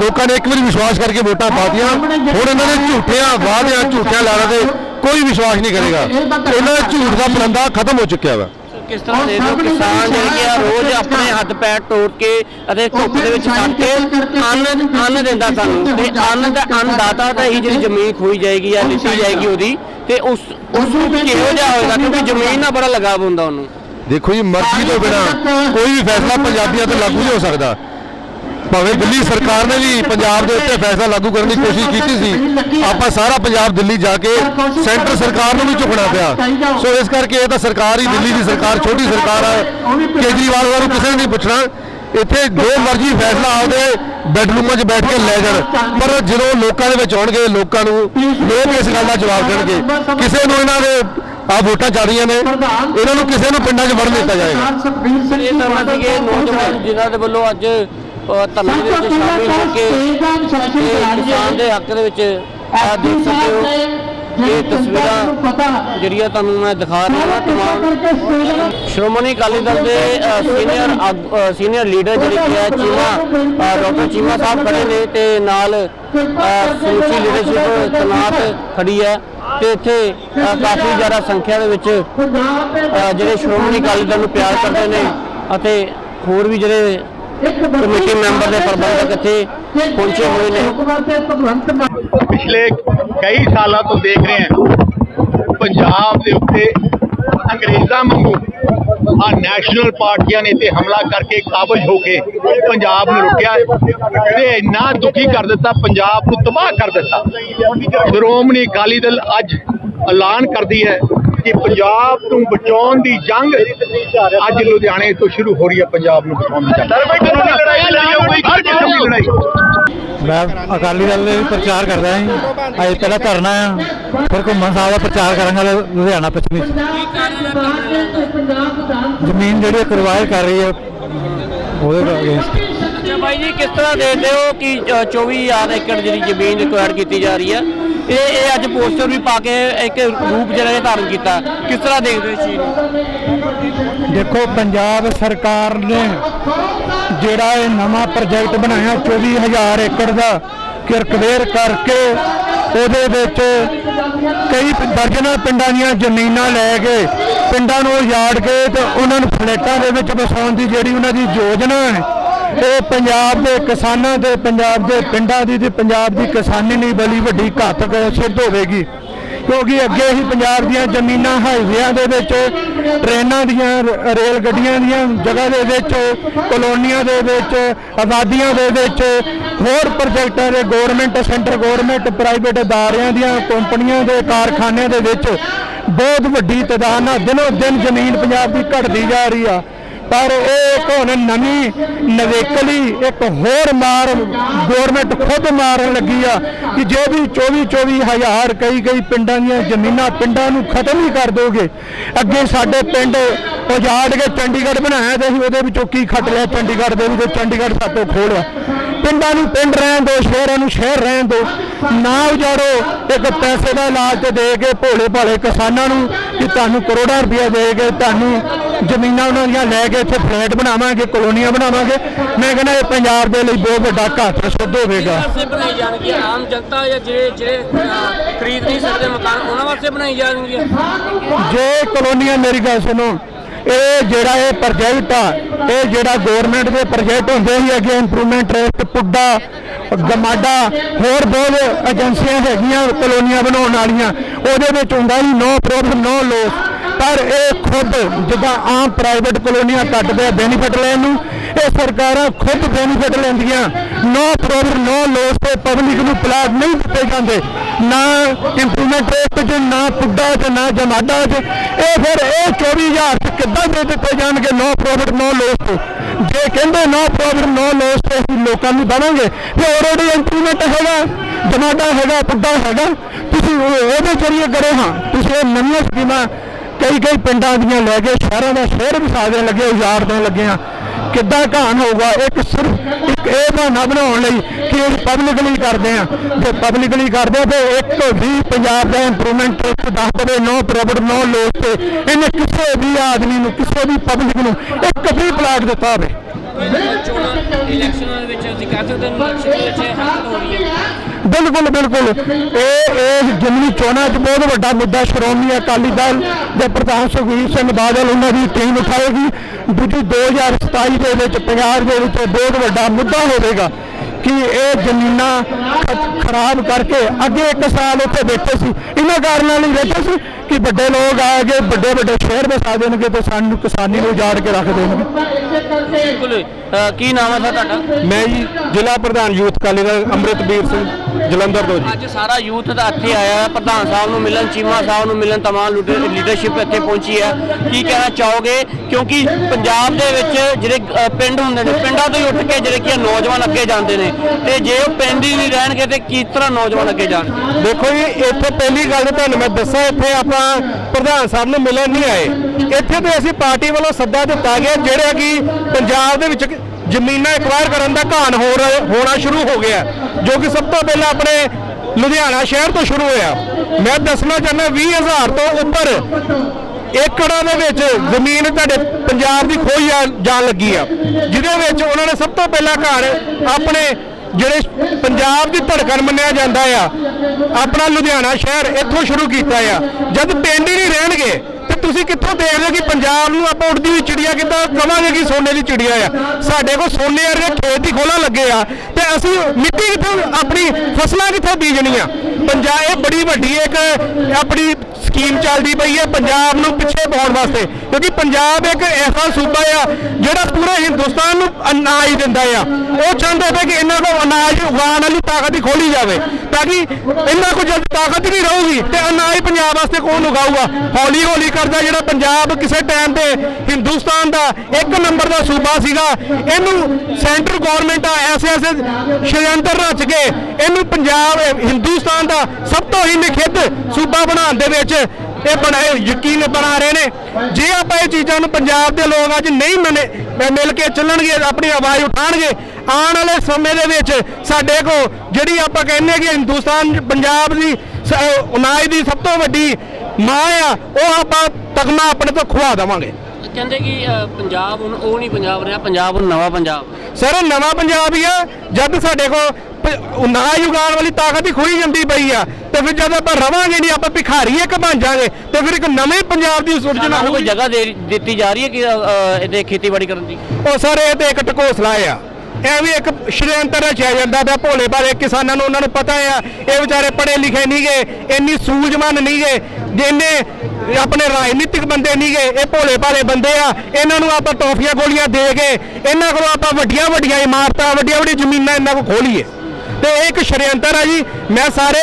ਲੋਕਾਂ ਨੇ ਇੱਕ ਵਾਰੀ ਵਿਸ਼ਵਾਸ ਕਰਕੇ ਵੋਟਾਂ ਪਾਤੀਆਂ। ਹੁਣ ਇਹਨਾਂ ਦੇ ਝੂਠਿਆਂ, ਵਾਅਦਿਆਂ, ਝੂਠਿਆਂ ਲਾਣਾ ਤੇ ਕੋਈ ਵਿਸ਼ਵਾਸ ਨਹੀਂ ਕਰੇਗਾ। ਇਹਨਾਂ ਦਾ ਝੂਠ ਦਾ ਪਰੰਦਾ ਖਤਮ ਹੋ ਚੁੱਕਿਆ ਵਾ। ਕਿਸ ਤਰ੍ਹਾਂ ਦੇ ਦਿਓ ਕਿਸਾਨ ਜਿਹੜੇ ਆ ਰੋਜ਼ ਆਪਣੇ ਹੱਥ ਪੈਰ ਤੋੜ ਕੇ ਅਤੇ ਧੁੱਪ ਦੇ ਵਿੱਚ ਕੱਟ ਕੇ ਅੰਨ ਅੰਨ ਦਿੰਦਾ ਸਾਨੂੰ। ਤੇ ਅੰਨ ਦਾ ਅੰਨਦਾਤਾ ਤਾਂ ਹੀ ਜਿਹੜੀ ਜ਼ਮੀਨ ਖੋਈ ਜਾਏਗੀ ਜਾਂ ਲਿੱਤੀ ਜਾਏਗੀ ਉਹਦੀ। ਤੇ ਉਸ ਉਸ ਨੂੰ ਕਿਹੋ ਜਿਹਾ ਹੋਏਗਾ? ਕਿਉਂਕਿ ਜ਼ਮੀਨ ਨਾਲ ਬੜਾ ਲਗਾਵ ਹੁੰਦਾ ਉਹਨੂੰ। ਦੇਖੋ ਜੀ ਮਰਜ਼ੀ ਤੋਂ ਬਿਨਾ ਕੋਈ ਵੀ ਫੈਸਲਾ ਪੰਜਾਬੀਆਂ ਤੇ ਲਾਗੂ ਨਹੀਂ ਹੋ ਸਕਦਾ। ਭਾਵੇਂ ਦਿੱਲੀ ਸਰਕਾਰ ਨੇ ਵੀ ਪੰਜਾਬ ਦੇ ਉੱਤੇ ਫੈਸਲਾ ਲਾਗੂ ਕਰਨ ਦੀ ਕੋਸ਼ਿਸ਼ ਕੀਤੀ ਸੀ ਆਪਾਂ ਸਾਰਾ ਪੰਜਾਬ ਦਿੱਲੀ ਜਾ ਕੇ ਸੈਂਟਰ ਸਰਕਾਰ ਨੂੰ ਵੀ ਝੁਕਣਾ ਪਿਆ। ਸੋ ਇਸ ਕਰਕੇ ਇਹ ਤਾਂ ਸਰਕਾਰ ਹੀ ਦਿੱਲੀ ਦੀ ਸਰਕਾਰ ਛੋਟੀ ਸਰਕਾਰ ਹੈ ਕੇਜਰੀਵਾਲ ਵਾਰੂ ਕਿਸੇ ਨੇ ਨਹੀਂ ਪੁੱਛਣਾ। ਇੱਥੇ ਜੋ ਮਰਜ਼ੀ ਫੈਸਲਾ ਆਪਦੇ ਬੈਡਰੂਮਾਂ 'ਚ ਬੈਠ ਕੇ ਲੈ ਜਾਣ। ਪਰ ਜਦੋਂ ਲੋਕਾਂ ਦੇ ਵਿੱਚ ਆਉਣਗੇ ਲੋਕਾਂ ਨੂੰ ਲੋਕ ਇਸ ਗੱਲ ਦਾ ਜਵਾਬ ਦੇਣਗੇ ਕਿਸੇ ਨੂੰ ਇਹਨਾਂ ਦੇ ਆ ਵੋਟਾਂ ਚੱਲ ਰਹੀਆਂ ਨੇ ਇਹਨਾਂ ਨੂੰ ਕਿਸੇ ਨੂੰ ਪਿੰਡਾਂ 'ਚ ਵੜਨ ਦਿੱਤਾ ਜਾਏਗਾ। ਇਹ ਸੀਗੇ ਨੌਜਵਾਨ ਜਿਨ੍ਹਾਂ ਦੇ ਵੱਲੋਂ ਅੱਜ ਧਰਨੇ ਦੇ ਵਿੱਚ ਸ਼ਾਮਿਲ ਹੋ ਕੇ ਕਿਸਾਨ ਦੇ ਹੱਕ ਦੇ ਵਿੱਚ ਆ ਦੇਖ ਸਕਦੇ ਹੋ ਇਹ ਤਸਵੀਰਾਂ ਜਿਹੜੀਆਂ ਤੁਹਾਨੂੰ ਮੈਂ ਦਿਖਾ ਰਿਹਾ ਹਾਂ ਤਮਾਮ ਸ਼੍ਰੋਮਣੀ ਅਕਾਲੀ ਦਲ ਦੇ ਸੀਨੀਅਰ ਸੀਨੀਅਰ ਲੀਡਰ ਜਿਹੜੇ ਕਿ ਹੈ ਚੀਮਾ ਡਾਕਟਰ ਚੀਮਾ ਸਾਹਿਬ ਖੜੇ ਨੇ ਤੇ ਨਾਲ ਸਮੁੱਚੀ ਲੀਡਰਸ਼ਿਪ ਤਨਾਤ ਖੜੀ ਹੈ ਤੇ ਇੱਥੇ ਕਾਫੀ ਜ਼ਿਆਦਾ ਸੰਖਿਆ ਦੇ ਵਿੱਚ ਜਿਹੜੇ ਸ਼੍ਰੋਮਣੀ ਅਕਾਲੀ ਦਲ ਨੂੰ ਪਿਆਰ ਕਰਦੇ ਨੇ ਅਤੇ ਹੋਰ ਵੀ ਜਿਹੜੇ ਕਮੇਟੀ ਮੈਂਬਰ ਦੇ ਪ੍ਰਬੰਧਕ ਇੱਥੇ ਪਹੁੰਚੇ ਹੋਏ ਨੇ। ਪਿਛਲੇ ਕਈ ਸਾਲਾਂ ਤੋਂ ਦੇਖ ਰਹੇ ਹਾਂ ਪੰਜਾਬ ਦੇ ਉੱਤੇ ਅੰਗਰੇਜ਼ਾਂ ਵਾਂਗੂ ਆ ਨੈਸ਼ਨਲ ਪਾਰਟੀਆਂ ਨੇ ਤੇ ਹਮਲਾ ਕਰਕੇ ਕਾਬਜ ਹੋ ਕੇ ਪੰਜਾਬ ਨੂੰ ਲੁੱਟਿਆ ਤੇ ਇੰਨਾ ਦੁਖੀ ਕਰ ਦਿੱਤਾ ਪੰਜਾਬ ਨੂੰ ਤਬਾਹ ਕਰ ਦਿੱਤਾ। ਸ਼੍ਰੋਮਣੀ ਅਕਾਲੀ ਦਲ ਅੱਜ ਐਲਾਨ ਕਰਦੀ ਹੈ ਕਿ ਪੰਜਾਬ ਨੂੰ ਬਚਾਉਣ ਦੀ ਜੰਗ ਅੱਜ ਲੁਧਿਆਣੇ ਤੋਂ ਸ਼ੁਰੂ ਹੋ ਰਹੀ ਹੈ ਪੰਜਾਬ ਨੂੰ ਬਚਾਉਣ ਦੀ ਜੰਗ। ਮੈਂ ਅਕਾਲੀ ਦਲ ਦੇ ਪ੍ਰਚਾਰ ਕਰਦਾ ਹਾਂ ਅੱਜ ਪਹਿਲਾਂ ਧਰਨਾ ਆ ਫਿਰ ਘੁੰਮਣ ਸਾਹਿਬ ਦਾ ਪ੍ਰਚਾਰ ਕਰਾਂਗਾ ਲੁਧਿਆਣਾ ਪੱਛਮੀ ਜ਼ਮੀਨ ਜਿਹੜੀ ਕਰਵਾਏ ਕਰ ਰਹੀ ਹੈ ਉਹਦੇ ਅਗੇਂਸਟ। ਅੱਛਾ ਬਾਈ ਜੀ ਕਿਸ ਤਰ੍ਹਾਂ ਦੇਖਦੇ ਹੋ ਕਿ ਅ, 24000 ਏਕੜ ਜਿਹੜੀ ਜ਼ਮੀਨ ਰਿਕੁਆਇਰ ਕੀਤੀ ਜਾ ਰਹੀ ਹੈ ਇਹ ਇਹ ਅੱਜ ਪੋਸਟਰ ਵੀ ਪਾ ਕੇ ਇੱਕ ਰੂਪ ਜਿਹੜਾ ਇਹ ਧਾਰਨ ਕੀਤਾ। ਕਿਸ ਤਰ੍ਹਾਂ ਦੇਖਦੇ ਹੋ ਇਸ ਚੀਜ਼ ਨੂੰ? ਦੇਖੋ, ਪੰਜਾਬ ਸਰਕਾਰ ਨੇ ਜਿਹੜਾ ਇਹ ਨਵਾਂ ਪ੍ਰੋਜੈਕਟ ਬਣਾਇਆ 24000 ਏਕੜ ਦਾ ਕਿਰਕਵੇਰ ਕਰਕੇ ਉਹਦੇ ਵਿੱਚ ਕਈ ਦਰਜਨਾਂ ਪਿੰਡਾਂ ਦੀਆਂ ਜ਼ਮੀਨਾਂ ਲੈ ਕੇ ਪਿੰਡਾਂ ਨੂੰ ਉਜਾੜ ਕੇ ਤੇ ਉਹਨਾਂ ਨੂੰ ਫਲੈਟਾਂ ਦੇ ਵਿੱਚ ਵਸਾਉਣ ਦੀ ਜਿਹੜੀ ਉਹਨਾਂ ਦੀ ਯੋਜਨਾ ਹੈ ਇਹ ਪੰਜਾਬ ਦੇ ਕਿਸਾਨਾਂ ਦੇ, ਪੰਜਾਬ ਦੇ ਪਿੰਡਾਂ ਦੀ ਤੇ ਪੰਜਾਬ ਦੀ ਕਿਸਾਨੀ ਲਈ ਬੜੀ ਵੱਡੀ ਘਾਤਕ ਸਿੱਧ ਹੋਵੇਗੀ। ਕਿਉਂਕਿ ਅੱਗੇ ਹੀ ਪੰਜਾਬ ਦੀਆਂ ਜ਼ਮੀਨਾਂ ਹਾਈਵੇਆਂ ਦੇ ਵਿੱਚ, ਟ੍ਰੇਨਾਂ ਦੀਆਂ ਰੇਲ ਗੱਡੀਆਂ ਦੀਆਂ ਜਗ੍ਹਾ ਦੇ ਵਿੱਚ, ਕਲੋਨੀਆਂ ਦੇ ਵਿੱਚ, ਆਬਾਦੀਆਂ ਦੇ ਵਿੱਚ, ਹੋਰ ਪ੍ਰੋਜੈਕਟਾਂ ਦੇ ਗਵਰਨਮੈਂਟ ਸੈਂਟਰ ਗਵਰਨਮੈਂਟ ਪ੍ਰਾਈਵੇਟ ਅਦਾਰਿਆਂ ਦੀਆਂ ਕੰਪਨੀਆਂ ਦੇ ਕਾਰਖਾਨਿਆਂ ਦੇ ਵਿੱਚ ਬਹੁਤ ਵੱਡੀ ਤਾਦਾਦ ਨਾਲ ਦਿਨੋ ਦਿਨ ਜ਼ਮੀਨ ਪੰਜਾਬ ਦੀ ਘਟਦੀ ਜਾ ਰਹੀ ਆ। ਪਰ ਇਹ ਹੁਣ ਨਵੀਂ ਨਵੇਕਲੀ ਇੱਕ ਹੋਰ ਮਾਰ ਗਵਰਨਮੈਂਟ ਖੁਦ ਮਾਰਨ ਲੱਗੀ ਆ ਕਿ ਜੇ ਵੀ 24 24 ਹਜ਼ਾਰ ਕਈ ਕਈ ਪਿੰਡਾਂ ਦੀਆਂ ਜ਼ਮੀਨਾਂ ਪਿੰਡਾਂ ਨੂੰ ਖਤਮ ਹੀ ਕਰ ਦੋਗੇ। ਅੱਗੇ ਸਾਡੇ ਪਿੰਡ ਉਜਾੜ ਕੇ ਚੰਡੀਗੜ੍ਹ ਬਣਾਇਆ ਤੇ ਅਸੀਂ ਉਹਦੇ ਵਿੱਚੋਂ ਕੀ ਖੱਟ ਲਿਆ? ਚੰਡੀਗੜ੍ਹ ਦੇ ਵਿੱਚ ਚੰਡੀਗੜ੍ਹ ਸਾਤੋਂ ਖੋਲਿਆ ਪਿੰਡਾਂ ਨੂੰ ਪਿੰਡ ਰਹਿਣ ਦਿਓ ਸ਼ਹਿਰਾਂ ਨੂੰ ਸ਼ਹਿਰ ਰਹਿਣ ਦਿਓ ਨਾ ਉਜਾੜੋ ਇੱਕ ਪੈਸੇ ਦਾ ਲਾਲਚ ਦੇ ਕੇ ਭੋਲੇ ਭਾਲੇ ਕਿਸਾਨਾਂ ਨੂੰ ਕਿ ਤੁਹਾਨੂੰ ਕਰੋੜਾਂ ਰੁਪਏ ਦੇ ਕੇ ਤੁਹਾਨੂੰ ਜ਼ਮੀਨਾਂ ਉਹਨਾਂ ਦੀਆਂ ਲੈ ਕੇ ਇੱਥੇ ਫਲੈਟ ਬਣਾਵਾਂਗੇ ਕਲੋਨੀਆਂ ਬਣਾਵਾਂਗੇ। ਮੈਂ ਕਹਿੰਦਾ ਇਹ ਪੰਜਾਬ ਦੇ ਲਈ ਬਹੁਤ ਵੱਡਾ ਘਾਟਾ ਸਿੱਧ ਹੋਵੇਗਾ। ਵਾਸਤੇ ਬਣਾਈ ਜਾਣਗੀ ਆਮ ਜਨਤਾ ਜਾਂ ਜਿਹੜੇ ਜਿਹੜੇ ਖਰੀਦ ਨਹੀਂ ਸਕਦੇ ਮਕਾਨ ਉਹਨਾਂ ਵਾਸਤੇ ਬਣਾਈ ਜਾਣਗੀਆਂ। ਜੇ ਕਲੋਨੀਆਂ ਮੇਰੀ ਗੱਲ ਸੁਣੋ ਇਹ ਜਿਹੜਾ ਇਹ ਪ੍ਰੋਜੈਕਟ ਆ, ਇਹ ਜਿਹੜਾ ਗਵਰਨਮੈਂਟ ਦੇ ਪ੍ਰੋਜੈਕਟ ਹੁੰਦੇ ਹੀ ਅੱਗੇ ਇੰਪਰੂਵਮੈਂਟ ਟਰਸਟ ਪੁੱਡਾ, ਗਮਾਡਾ, ਹੋਰ ਬਹੁਤ ਏਜੰਸੀਆਂ ਹੈਗੀਆਂ ਕਲੋਨੀਆਂ ਬਣਾਉਣ ਵਾਲੀਆਂ। ਉਹਦੇ ਵਿੱਚ ਹੁੰਦਾ ਸੀ ਨੋ ਪ੍ਰੋਫਿਟ ਨੋ ਲੋਸ ਪਰ ਇਹ ਖੁਦ, ਜਿੱਦਾਂ ਆਮ ਪ੍ਰਾਈਵੇਟ ਕਲੋਨੀਆਂ ਕੱਟਦੇ ਆ ਬੈਨੀਫਿਟ ਲੈਣ ਨੂੰ ਇਹ ਸਰਕਾਰਾਂ ਖੁਦ ਬੈਨੀਫਿਟ ਲੈਂਦੀਆਂ। ਨੋ ਪ੍ਰੋਫਿਟ ਨੋ ਲੋਸ ਤੇ ਪਬਲਿਕ ਨੂੰ ਪਲਾਟ ਨਹੀਂ ਦਿੱਤੇ ਜਾਂਦੇ। ਨਾ ਇੰਪਰੂਵਮੈਂਟ ਰੇਟ ਚ ਨਾ ਪੁੱਡਾ ਚ ਨਾ ਜਮਾਡਾ ਚ ਇਹ ਫਿਰ ਇਹ 24000 ਚ ਕਿੱਦਾਂ ਦੇ ਦਿੱਤੇ ਜਾਣਗੇ? ਨੋ ਪ੍ਰੋਫਿਟ ਨੋ ਲੋਸ ਤੇ। ਜੇ ਕਹਿੰਦੇ ਨੋ ਪ੍ਰੋਫਿਟ ਨੋ ਲੋਸ ਤੇ ਅਸੀਂ ਲੋਕਾਂ ਨੂੰ ਦਵਾਂਗੇ, ਤੇ ਆਲਰੇਡੀ ਇੰਪਰੂਵਮੈਂਟ ਹੈਗਾ, ਜਮਾਡਾ ਹੈਗਾ, ਪੁੱਡਾ ਹੈਗਾ। ਤੁਸੀਂ ਉਹਦੇ ਜ਼ਰੀਏ ਕਰੋ ਹਾਂ। ਤੁਸੀਂ ਇਹ ਨਵੀਆਂ ਸਕੀਮਾਂ ਕਈ ਕਈ ਪਿੰਡਾਂ ਦੀਆਂ ਲੈ ਕੇ, ਸ਼ਹਿਰਾਂ ਦਾ ਸ਼ਹਿਰ ਵਸਾ ਦੇਣ ਲੱਗੇ ਉਜਾੜ ਦੇਣ ਲੱਗੇ ਆ ਕਿੱਦਾਂ ਘਾਣ ਹੋਊਗਾ, ਇੱਕ ਸਿਰਫ ਇੱਕ ਇਹ ਬਹਾਨਾ ਬਣਾਉਣ ਲਈ ਕਿ ਇਹ ਪਬਲਿਕਲੀ ਕਰਦੇ ਆ ਜੇ ਪਬਲਿਕਲੀ ਕਰਦੇ ਤੇ ਇੱਕ ਵੀ ਪੰਜਾਬ ਦਾ ਇੰਪਰੂਵਮੈਂਟ ਟਰਸਟ ਦੱਸ ਦੇਵੇ, ਨੋ ਪ੍ਰੋਫਿਟ ਨੋ ਲੋਸ ਤੇ ਇਹਨੇ ਕਿਸੇ ਵੀ ਆਦਮੀ ਨੂੰ, ਕਿਸੇ ਵੀ ਪਬਲਿਕ ਨੂੰ ਇੱਕ ਵੀ ਪਲਾਟ ਦਿੱਤਾ ਹੋਵੇ। ਇਲੈਕਸ਼ਨਾਂ ਦੇ ਵਿੱਚ ਅਸੀਂ ਸਕਦੇ ਹਾਂ ਇਲੈਕਸ਼ਨ ਦੇ ਵਿੱਚ ਹਰਕਤ ਹੋ ਰਹੀ ਹੈ ਬਿਲਕੁਲ ਬਿਲਕੁਲ। ਇਹ ਇਹ ਜਿਮਨੀ ਚੋਣਾਂ 'ਚ ਬਹੁਤ ਵੱਡਾ ਮੁੱਦਾ ਸ਼੍ਰੋਮਣੀ ਅਕਾਲੀ ਦਲ ਦੇ ਪ੍ਰਧਾਨ ਸੁਖਬੀਰ ਸਿੰਘ ਬਾਦਲ, ਉਹਨਾਂ ਦੀ ਟੀਮ ਉਠਾਏਗੀ। ਦੂਜੀ 2027 ਦੇ ਵਿੱਚ, ਪੰਜਾਬ ਦੇ ਵਿੱਚ ਬਹੁਤ ਵੱਡਾ ਮੁੱਦਾ ਹੋਵੇਗਾ। ਕਿ ਇਹ ਜ਼ਮੀਨਾਂ ਖਰਾਬ ਕਰਕੇ ਅੱਗੇ ਇੱਕ ਸਾਲ ਉੱਥੇ ਬੈਠੇ ਸੀ। ਇਹਨਾਂ ਕਾਰਨਾਂ ਲਈ ਬੈਠੇ ਸੀ ਕਿ ਵੱਡੇ ਲੋਕ ਆ ਕੇ ਵੱਡੇ ਵੱਡੇ ਸ਼ਹਿਰ ਵਸਾ ਦੇਣਗੇ ਤੇ ਸਾਨੂੰ ਕਿਸਾਨੀ ਨੂੰ ਉਜਾੜ ਕੇ ਰੱਖ ਦੇਣਗੇ। ਬਿਲਕੁਲ। ਕੀ ਨਾਮ ਹੈ ਸਰ ਤੁਹਾਡਾ? ਮੈਂ ਜੀ ਜ਼ਿਲ੍ਹਾ ਪ੍ਰਧਾਨ ਯੂਥ ਕਾਲੀ ਦਾ ਅਮਰਿਤਵੀਰ ਸਿੰਘ ਜਲੰਧਰ ਤੋਂ ਜੀ। ਅੱਜ ਸਾਰਾ ਯੂਥ ਦਾ ਇੱਥੇ ਆਇਆ ਹੈ। ਪ੍ਰਧਾਨ ਸਾਹਿਬ ਨੂੰ ਮਿਲਣ ਚੀਮਾ ਸਾਹਿਬ ਨੂੰ ਮਿਲਣ ਤਮਾਮ ਲੀਡਰਸ਼ਿਪ ਇੱਥੇ ਪਹੁੰਚੀ ਹੈ। ਕੀ ਕਹਿਣਾ ਚਾਹੋਗੇ? ਕਿਉਂਕਿ ਪੰਜਾਬ ਦੇ ਵਿੱਚ ਜਿਹੜੇ ਪਿੰਡ ਹੁੰਦੇ ਨੇ ਪਿੰਡਾਂ ਤੋਂ ਹੀ ਉੱਠ ਕੇ ਜਿਹੜੇ ਕਿ ਨੌਜਵਾਨ ਅੱਗੇ ਜਾਂਦੇ ਨੇ। ਤੇ ਜੇ ਉਹ ਪਿੰਡ ਹੀ ਨਹੀਂ ਰਹਿਣਗੇ ਤੇ ਕਿਸ ਤਰ੍ਹਾਂ ਨੌਜਵਾਨ ਅੱਗੇ ਜਾਣਗੇ ਦੇਖੋ ਜੀ, ਇੱਥੇ ਪਹਿਲੀ ਗੱਲ ਤੁਹਾਨੂੰ ਮੈਂ ਦੱਸਾਂ, ਇੱਥੇ ਆਪਾਂ ਪ੍ਰਧਾਨ ਸਾਹਿਬ ਨੂੰ ਮਿਲਣ ਨਹੀਂ ਆਏ। ਇੱਥੇ ਤੇ ਅਸੀਂ ਪਾਰਟੀ ਵੱਲੋਂ ਸੱਦਾ ਦਿੱਤਾ ਗਿਆ, ਜਿਹੜਾ ਕਿ ਪੰਜਾਬ ਦੇ ਵਿੱਚ ਜ਼ਮੀਨਾਂ ਐਕਵਾਇਰ ਕਰਨ ਦਾ ਘਾਣ ਹੋਣਾ ਸ਼ੁਰੂ ਹੋ ਗਿਆ, ਜੋ ਕਿ ਸਭ ਤੋਂ ਪਹਿਲਾਂ ਆਪਣੇ ਲੁਧਿਆਣਾ ਸ਼ਹਿਰ ਤੋਂ ਸ਼ੁਰੂ ਹੋਇਆ। ਮੈਂ ਦੱਸਣਾ ਚਾਹੁੰਦਾ 20000 ਤੋਂ ਉੱਪਰ ਏਕੜਾਂ ਦੇ ਵਿੱਚ ਜ਼ਮੀਨ ਤੁਹਾਡੇ ਪੰਜਾਬ ਦੀ ਖੋਈ ਜਾਣ ਲੱਗੀ ਆ। ਜਿਹਦੇ ਵਿੱਚ ਉਹਨਾਂ ਨੇ ਸਭ ਤੋਂ ਪਹਿਲਾਂ ਘਰ ਆਪਣੇ ਜਿਹੜੇ ਪੰਜਾਬ ਦੀ ਧੜਕਣ ਮੰਨਿਆ ਜਾਂਦਾ ਆ, ਆਪਣਾ ਲੁਧਿਆਣਾ ਸ਼ਹਿਰ ਇੱਥੋਂ ਸ਼ੁਰੂ ਕੀਤਾ ਆ। ਜਦ ਪਿੰਡ ਹੀ ਨਹੀਂ ਰਹਿਣਗੇ, ਤੇ ਤੁਸੀਂ ਕਿੱਥੋਂ ਦੇਖਦੇ ਹੋ ਕਿ ਪੰਜਾਬ ਨੂੰ ਆਪਾਂ ਉੱਡਦੀ ਹੋਈ ਚਿੜੀਆ ਕਿੱਦਾਂ ਕਵਾਂਗੇ ਕਿ ਸੋਨੇ ਦੀ ਚਿੜੀਆ ਆ। ਸਾਡੇ ਕੋਲ ਸੋਨੇ ਵਰਗੇ ਖੇਤ ਹੀ ਖੋਲਾ ਲੱਗੇ ਆ, ਤੇ ਅਸੀਂ ਮਿੱਟੀ ਕਿੱਥੋਂ, ਆਪਣੀ ਫਸਲਾਂ ਕਿੱਥੋਂ ਬੀਜਣੀਆਂ? ਪੰਜਾਬ ਇਹ ਬੜੀ ਵੱਡੀ ਇੱਕ ਆਪਣੀ ਸਕੀਮ ਚੱਲਦੀ ਪਈ ਹੈ ਪੰਜਾਬ ਨੂੰ ਪਿੱਛੇ ਪਾਉਣ ਵਾਸਤੇ। ਕਿਉਂਕਿ ਪੰਜਾਬ ਇੱਕ ਐਸਾ ਸੂਬਾ ਆ ਜਿਹੜਾ ਪੂਰੇ ਹਿੰਦੁਸਤਾਨ ਨੂੰ ਅਨਾਜ ਦਿੰਦਾ ਆ। ਉਹ ਚਾਹੁੰਦੇ ਪਏ ਕਿ ਇਹਨਾਂ ਕੋਲ ਅਨਾਜ ਉਗਾਉਣ ਵਾਲੀ ਤਾਕਤ ਹੀ ਖੋਲੀ ਜਾਵੇ। ਤਾਂ ਕਿ ਇਹਨਾਂ ਕੋਲ ਜਦ ਤਾਕਤ ਹੀ ਨਹੀਂ ਰਹੂਗੀ ਤੇ ਹੀ ਪੰਜਾਬ ਵਾਸਤੇ ਕੌਣ ਉਗਾਊਗਾ? ਹੌਲੀ ਹੌਲੀ ਕਰਦਾ ਜਿਹੜਾ ਪੰਜਾਬ ਕਿਸੇ ਟਾਈਮ ਤੇ ਹਿੰਦੁਸਤਾਨ ਦਾ ਇੱਕ ਨੰਬਰ ਦਾ ਸੂਬਾ ਸੀਗਾ। ਇਹਨੂੰ ਸੈਂਟਰ ਗਵਰਨਮੈਂਟ ਆ, ਐਸੇ ਐਸੇ ਸ਼ਰਿਆੰਤਰ ਰਚ ਕੇ ਇਹਨੂੰ ਪੰਜਾਬ, ਹਿੰਦੁਸਤਾਨ ਦਾ ਸਭ ਤੋਂ ਹੀ ਨਿਖਿੱਧ ਸੂਬਾ ਬਣਾਉਣ ਦੇ ਵਿੱਚ ਇਹ ਬਣਾਏ ਯਕੀਨ ਬਣਾ ਰਹੇ ਨੇ। ਜੇ ਆਪਾਂ ਇਹ ਚੀਜ਼ਾਂ ਨੂੰ ਪੰਜਾਬ ਦੇ ਲੋਕ ਅੱਜ ਨਹੀਂ ਮੰਨੇ, ਮਿਲ ਕੇ ਚੱਲਣਗੇ, ਆਪਣੀ ਆਵਾਜ਼ ਉਠਾਣਗੇ ਆਉਣ ਵਾਲੇ ਸਮੇਂ ਦੇ ਵਿੱਚ ਸਾਡੇ ਕੋ ਜਿਹੜੀ ਆਪਾਂ ਕਹਿੰਦੇ ਕਿ ਹਿੰਦੁਸਤਾਨ ਪੰਜਾਬ ਦੀ ਅਨਾਜ ਦੀ ਸਭ ਤੋਂ ਵੱਡੀ ਮਾਂ ਆ ਉਹ ਆਪਾਂ ਤਗਮਾ ਆਪਣੇ ਤੋਂ ਖਵਾ ਦੇਵਾਂਗੇ। ਕਹਿੰਦੇ ਕਿ ਪੰਜਾਬ ਹੁਣ ਉਹ ਨਹੀਂ ਪੰਜਾਬ ਰਿਹਾ ਪੰਜਾਬ ਹੁਣ ਨਵਾਂ ਪੰਜਾਬ। ਸਰ ਨਵਾਂ ਪੰਜਾਬ ਹੀ ਆ ਜਦ ਸਾਡੇ ਕੋਲ ਅਨਾਜ ਉਗਾਉਣ ਵਾਲੀ ਤਾਕਤ ਹੀ ਖੋਈ ਜਾਂਦੀ ਪਈ ਆ ਤੇ ਫਿਰ ਜਦ ਆਪਾਂ ਰਵਾਂਗੇ ਨਹੀਂ ਆਪਾਂ ਭਿਖਾਰੀ ਇੱਕ ਬਣ ਜਾਾਂਗੇ ਤੇ ਫਿਰ ਇੱਕ ਨਵੇਂ ਪੰਜਾਬ ਦੀ ਸੁਰਜਣਾ ਹੋਊਗੀ ਜਗ੍ਹਾ ਦਿੱਤੀ ਜਾ ਰਹੀ ਹੈ ਕਿ ਇਹਦੇ ਖੇਤੀਬਾੜੀ ਕਰਨ ਦੀ? ਉਹ ਸਰ ਇਹ ਤੇ ਇੱਕ ਟਕੋਸਲਾ ਆ ਇਹ ਵੀ ਇੱਕ ਸ਼੍ਰੇਅੰਤਰ ਰਚਿਆ ਜਾਂਦਾ ਪਿਆ, ਭੋਲੇ ਭਾਲੇ ਕਿਸਾਨਾਂ ਨੂੰ ਉਹਨਾਂ ਨੂੰ ਪਤਾ ਆ, ਇਹ ਵਿਚਾਰੇ ਪੜ੍ਹੇ ਲਿਖੇ ਨਹੀਂਗੇ ਇੰਨੀ ਸੂਝਵਾਨ ਨਹੀਂਗੇ ਜਿੰਨੇ ਆਪਣੇ ਰਾਜਨੀਤਿਕ ਬੰਦੇ ਨਹੀਂਗੇ ਇਹ ਭੋਲੇ ਭਾਲੇ ਬੰਦੇ ਆ, ਇਹਨਾਂ ਨੂੰ ਆਪਾਂ ਟੌਫੀਆਂ ਗੋਲੀਆਂ ਦੇ ਕੇ, ਇਹਨਾਂ ਕੋਲੋਂ ਆਪਾਂ ਵੱਡੀਆਂ ਵੱਡੀਆਂ ਇਮਾਰਤਾਂ, ਵੱਡੀਆਂ ਵੱਡੀਆਂ ਜ਼ਮੀਨਾਂ ਇਹਨਾਂ ਕੋਲ ਖੋਲੀਏ। ਤੇ ਇਹ ਇੱਕ ਸ਼੍ਰੇਅੰਤਰ ਆ ਜੀ, ਮੈਂ ਸਾਰੇ